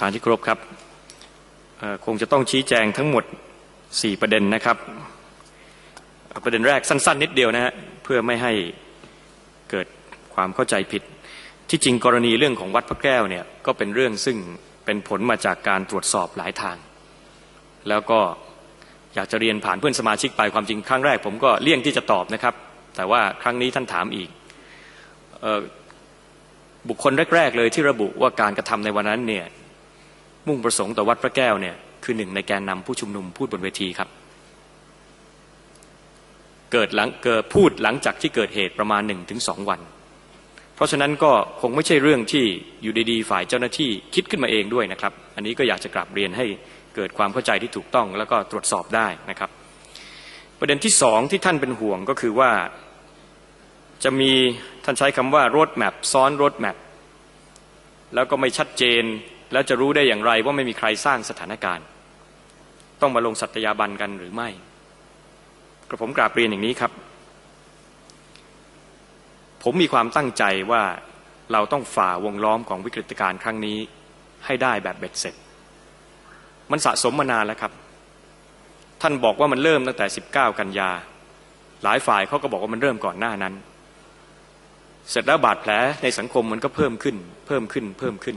ทานที่ครบครับคงจะต้องชี้แจงทั้งหมด 4 ประเด็นนะครับ ประเด็นแรกสั้น ๆ นิดเดียวนะฮะเพื่อไม่ให้เกิดความเข้าใจผิด ที่จริงกรณีเรื่องของวัดพระแก้วเนี่ยก็เป็นเรื่องซึ่งเป็นผลมาจากการตรวจสอบหลายทาง แล้วก็อยากจะเรียนผ่านเพื่อนสมาชิกไปความจริงครั้งแรก ผมก็เลี่ยงที่จะตอบนะครับ แต่ว่าครั้งนี้ท่านถามอีกบุคคลแรก ๆ เลยที่ระบุว่าการกระทำในวันนั้นเนี่ย มุ่งประสงค์ต่อวัดพระแก้วเนี่ยคือหนึ่งในแกนนำผู้ชุมนุมพูดบนเวทีครับ เกิดหลังเกิดพูดหลังจากที่เกิดเหตุประมาณหนึ่งถึงสองวัน เพราะฉะนั้นก็คงไม่ใช่เรื่องที่อยู่ดีๆฝ่ายเจ้าหน้าที่คิดขึ้นมาเองด้วยนะครับ อันนี้ก็อยากจะกลับเรียนให้เกิดความเข้าใจที่ถูกต้องแล้วก็ตรวจสอบได้นะครับ ประเด็นที่สองที่ท่านเป็นห่วงก็คือว่าจะมีท่านใช้คำว่า road map ซ้อน road map แล้วก็ไม่ชัดเจน แล้วจะรู้ได้อย่างไรว่าไม่มีใครสร้างสถานการณ์ ต้องมาลงสัตยาบันกันหรือไม่กระผมกราบเรียนอย่างนี้ครับ ผมมีความตั้งใจว่าเราต้องฝ่าวงล้อมของวิกฤตการณ์ครั้งนี้ให้ได้แบบเบ็ดเสร็จ มันสะสมมานานแล้วครับ ท่านบอกว่ามันเริ่มตั้งแต่ 19 กันยา หลายฝ่ายเขาก็บอกว่ามันเริ่มก่อนหน้านั้น เสร็จแล้วบาดแผลในสังคมมันก็เพิ่มขึ้น เพิ่มขึ้นเพิ่มขึ้น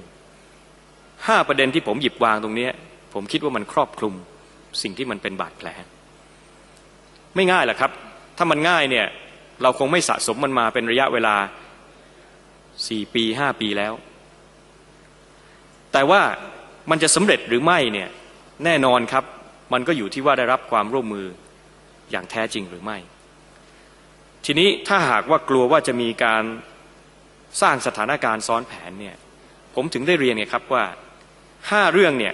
ห้าประเด็นที่ผมหยิบวางตรงนี้ ผมคิดว่ามันครอบคลุมสิ่งที่มันเป็นบาดแผล ไม่ง่ายหรอกครับ ถ้ามันง่ายเนี่ยเราคงไม่สะสมมันมาเป็นระยะเวลาสี่ปีห้าปีแล้ว แต่ว่ามันจะสำเร็จหรือไม่เนี่ยแน่นอนครับ มันก็อยู่ที่ว่าได้รับความร่วมมืออย่างแท้จริงหรือไม่ ทีนี้ถ้าหากว่ากลัวว่าจะมีการสร้างสถานการณ์ซ้อนแผนเนี่ยผมถึงได้เรียนไงครับว่า ห้าเรื่องเนี่ย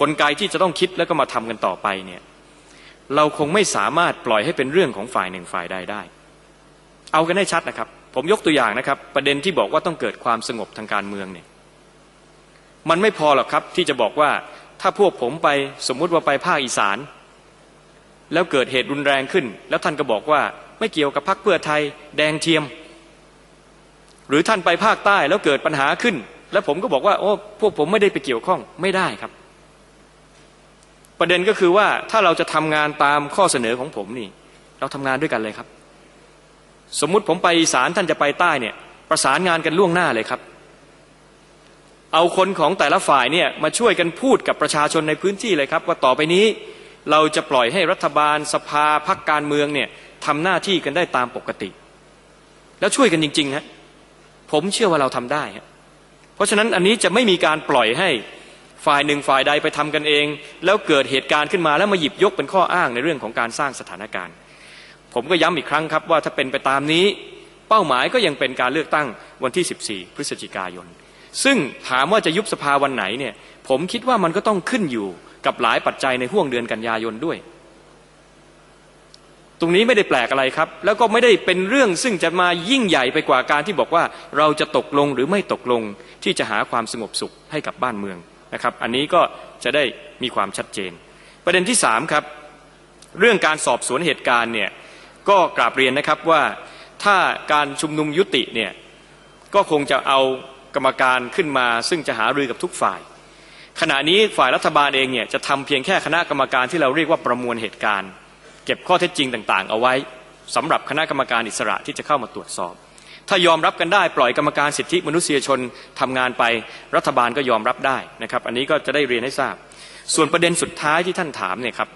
กลไกที่จะต้องคิดแล้วก็มาทำกันต่อไปเนี่ยเราคงไม่สามารถปล่อยให้เป็นเรื่องของฝ่ายหนึ่งฝ่ายใดได้ เอากันให้ชัดนะครับ ผมยกตัวอย่างนะครับ ประเด็นที่บอกว่าต้องเกิดความสงบทางการเมืองเนี่ยมันไม่พอหรอกครับที่จะบอกว่าถ้าพวกผมไปสมมุติว่าไปภาคอีสาน แล้วเกิดเหตุรุนแรงขึ้น แล้วท่านก็บอกว่าไม่เกี่ยวกับพรรคเพื่อไทยแดงเทียม หรือท่านไปภาคใต้แล้วเกิดปัญหาขึ้น แล้วผมก็บอกว่า โอ้พวกผมไม่ได้ไปเกี่ยวข้องไม่ได้ครับ ประเด็นก็คือว่าถ้าเราจะทำงานตามข้อเสนอของผมนี่ เราทำงานด้วยกันเลยครับ สมมุติผมไปอีสานท่านจะไปใต้เนี่ย ประสานงานกันล่วงหน้าเลยครับ เอาคนของแต่ละฝ่ายเนี่ยมาช่วยกันพูดกับประชาชนในพื้นที่เลยครับ ว่าต่อไปนี้เราจะปล่อยให้รัฐบาลสภาพักการเมืองเนี่ยทำหน้าที่กันได้ตามปกติ แล้วช่วยกันจริงๆฮะผมเชื่อว่าเราทำได้ฮะเพ ราะฉะนั้นอันนี้จะไม่มีการปล่อยให้ฝ่ายหนึ่งฝ่ายใดไปทำกันเอง แล้วเกิดเหตุการณ์ขึ้นมาแล้วมาหยิบยกเป็นข้ออ้างในเรื่องของการสร้างสถานการณ์ ผมก็ย้ำอีกครั้งครับว่าถ้าเป็นไปตามนี้เป้าหมายก็ยังเป็นการเลือกตั้งวันที่ 14 พฤศจิกายน ซึ่งถามว่าจะยุบสภาวันไหนเนี่ยผมคิดว่ามันก็ต้องขึ้นอยู่กับหลายปัจจัยในห่วงเดือนกันยายนด้วย ตรงนี้ไม่ได้แปลกอะไรครับ แล้วก็ไม่ได้เป็นเรื่องซึ่งจะมายิ่งใหญ่ไปกว่าการที่บอกว่าเราจะตกลงหรือไม่ตกลงที่จะหาความสงบสุขให้กับบ้านเมืองนะครับ อันนี้ก็จะได้มีความชัดเจน ประเด็นที่สามครับเรื่องการสอบสวนเหตุการณ์เนี่ยก็กราบเรียนนะครับว่าถ้าการชุมนุมยุติเนี่ยก็คงจะเอากรรมการขึ้นมา ซึ่งจะหารือกับทุกฝ่าย ขณะนี้ฝ่ายรัฐบาลเองเนี่ยจะทำเพียงแค่คณะกรรมการที่เราเรียกว่าประมวลเหตุการณ์ เก็บข้อเท็จจริงต่างๆ เอาไว้สำหรับคณะกรรมการอิสระที่จะเข้ามาตรวจสอบ ถ้ายอมรับกันได้ปล่อยกรรมการสิทธิมนุษยชนทำงานไปรัฐบาลก็ยอมรับได้นะครับ อันนี้ก็จะได้เรียนให้ทราบ ส่วนประเด็นสุดท้ายที่ท่านถามเนี่ยครับ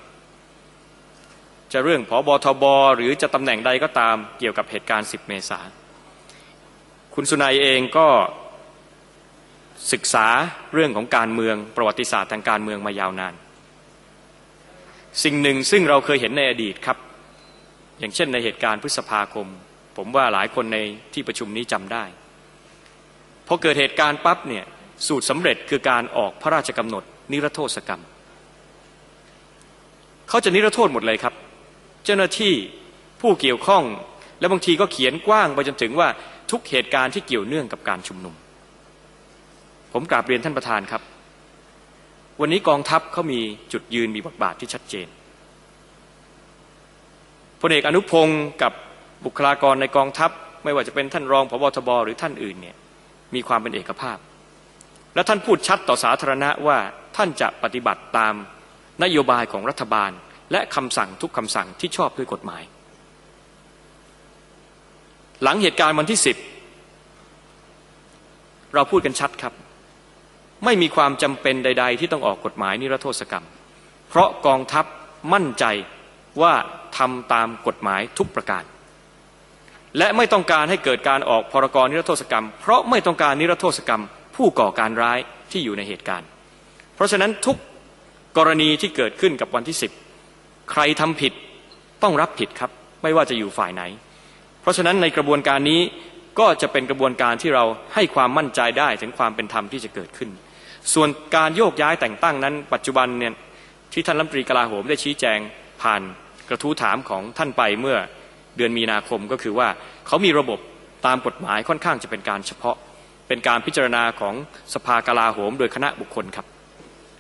จะเรื่องผอบอทบหรือจะตำแหน่งใดก็ตามเกี่ยวกับเหตุการณ์ 10 เมษาคุณสุนัยเองก็ศึกษาเรื่องของการเมืองประวัติศาสตร์ทางการเมืองมายาวนาน สิ่งหนึ่งซึ่งเราเคยเห็นในอดีตครับ อย่างเช่นในเหตุการณ์พฤษภาคม ผมว่าหลายคนในที่ประชุมนี้จำได้พอเกิดเหตุการณ์ปั๊บเนี่ยสูตรสำเร็จคือการออกพระราชกำหนดนิรโทษกรรม เขาจะนิรโทษหมดเลยครับ เจ้าหน้าที่ผู้เกี่ยวข้องและบางทีก็เขียนกว้างไปจนถึงว่าทุกเหตุการณ์ที่เกี่ยวเนื่องกับการชุมนุม ผมกราบเรียนท่านประธานครับ วันนี้กองทัพเขามีจุดยืนมีบทบาทที่ชัดเจนพลเอกอนุพงศ์กับบุคลากรในกองทัพ ไม่ว่าจะเป็นท่านรองพบทบหรือท่านอื่นเนี่ยมีความเป็นเอกภาพ และท่านพูดชัดต่อสาธารณะว่าท่านจะปฏิบัติตามนโยบายของรัฐบาล และคำสั่งทุกคำสั่งที่ชอบด้วยกฎหมาย หลังเหตุการณ์วันที่สิบเราพูดกันชัดครับ ไม่มีความจำเป็นใด ๆ ที่ต้องออกกฎหมายนิรโทษกรรม เพราะกองทัพมั่นใจว่าทำตามกฎหมายทุกประการ และไม่ต้องการให้เกิดการออกพรกรนิรโทษกรรม เพราะไม่ต้องการนิรโทษกรรม ผู้ก่อการร้ายที่อยู่ในเหตุการณ์ เพราะฉะนั้นทุกกรณีที่เกิดขึ้นกับวันที่สิบใครทำผิดต้องรับผิดครับ ไม่ว่าจะอยู่ฝ่ายไหน เพราะฉะนั้นในกระบวนการนี้ก็จะเป็นกระบวนการที่เราให้ความมั่นใจได้ถึงความเป็นธรรมที่จะเกิดขึ้น ส่วนการโยกย้ายแต่งตั้งนั้น ปัจจุบันเนี่ยที่ท่านรัฐมนตรีกลาโหมได้ชี้แจงผ่านกระทู้ถามของท่านไปเมื่อเดือนมีนาคมก็คือว่าเขามีระบบตามกฎหมายค่อนข้างจะเป็นการเฉพาะ เป็นการพิจารณาของสภากลาโหม โดยคณะบุคคลครับ